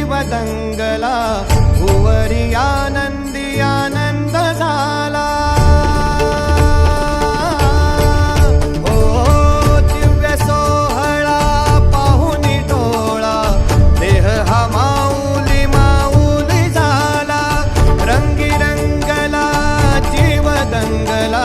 जीव दंगला भुवरी आनंदी आनंद झाला ओ दिव्य सोहळा पाहुनी टोळा देह हा माऊली माऊली झाला. रंगी जीव दंगला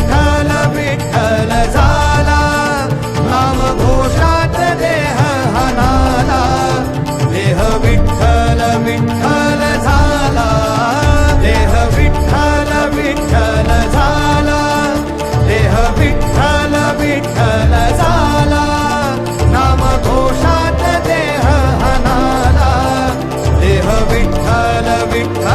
Big